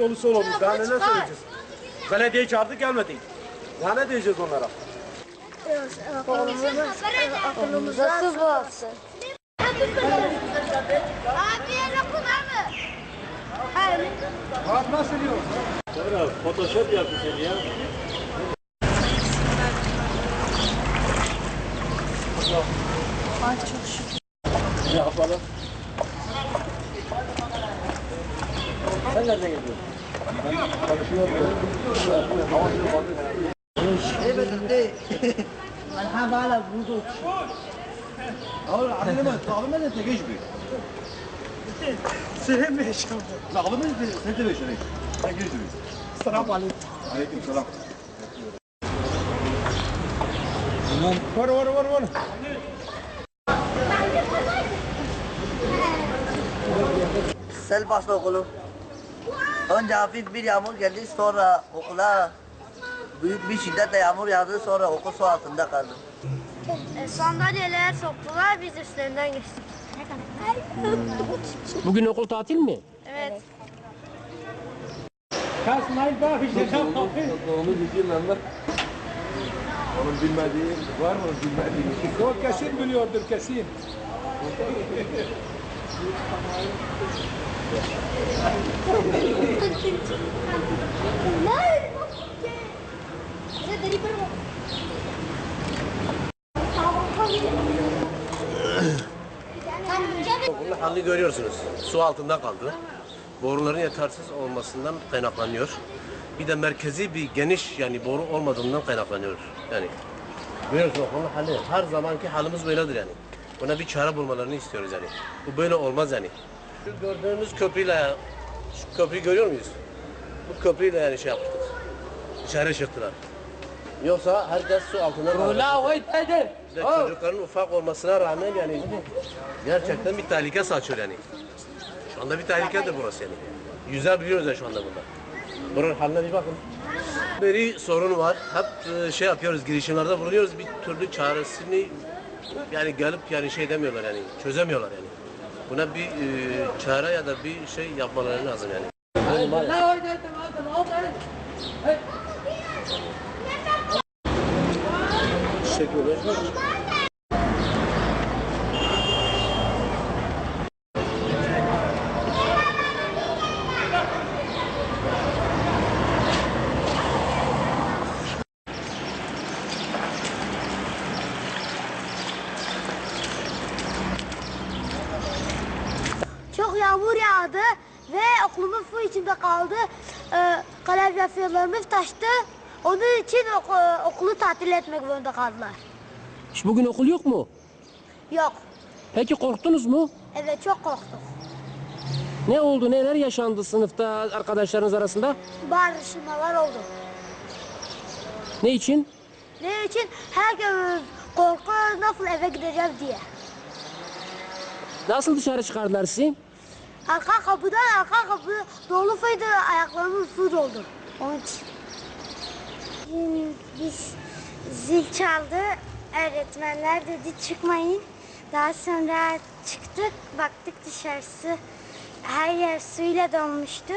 dolusu olmuş. Daha neler söyleyeceğiz? Belediye çağırdı gelmedi. Daha ne diyeceğiz onlara? Aklımıza su bassın. Abi okula mı? Abi nasıl diyor? Photoshop yaptı seni ya. Ay çok şükür. Ne yapalım? Sen nereden geliyorsun? الحاب على بوضوح اقول علمنا تعلمنا انت جيش Selam Eşkan. Lakabı ne? Ne demek şöyle? Ne görüşürüz? Selam aleyküm. Aleyküm selam. Tamam. Var var var var. Sel bastı okulu. Önce hafif bir yağmur geldi sonra okula büyük bir şiddetle yağmur yağdı sonra okul su altında kaldı. E, sandalyeler soktular biz üstlerinden geçtik. Bugün okul tatil mi? Evet. Onu bilgilenler. Onun bilmediği var mı bilmediği? O kesin biliyordur kesin. Okulun halini görüyorsunuz. Su altında kaldı. Boruların yetersiz olmasından kaynaklanıyor. Bir de merkezi bir geniş yani boru olmadığından kaynaklanıyor. Yani görüyorsunuz okulun hali. Her zamanki halimiz böyledir yani. Buna bir çare bulmalarını istiyoruz yani. Bu böyle olmaz yani. Şu gördüğünüz köprüyle, şu köprüyü görüyor muyuz? Bu köprüyle yani şey yaptık. Dışarı çıktılar. Yoksa herkes su altında. Bir de çocukların ufak olmasına rağmen yani gerçekten bir tehlike saçıyor yani. Şu anda bir tehlikedir burası yani. Yüzer biliyoruz ya şu anda burada. Buranın haline bir bakın. Beri sorun var. Hep e, şey yapıyoruz, girişimlerde bulunuyoruz. Bir türlü çaresini yani gelip yani şey demiyorlar yani, çözemiyorlar yani. Buna bir e, çare ya da bir şey yapmaları lazım yani. Teşekkür ederim. Çok yağmur yağdı ve okulumuz su içinde kaldı. Ee, kaloriferlerimiz taştı. Onun için oku- okulu tatil etmek zorunda kaldılar. İşte bugün okul yok mu? Yok. Peki korktunuz mu? Evet çok korktuk. Ne oldu? Neler yaşandı sınıfta arkadaşlarınız arasında? Bağırışmalar oldu. Ne için? Ne için? Herkes korkuyor nasıl eve gideceğiz diye. Nasıl dışarı çıkardılar sizi? Arka kapıdan arka kapı dolu faydı ayaklarımız su doldu. Onun için. Biz zil çaldı. Öğretmenler dedi çıkmayın. Daha sonra çıktık baktık dışarısı her yer suyla dolmuştu.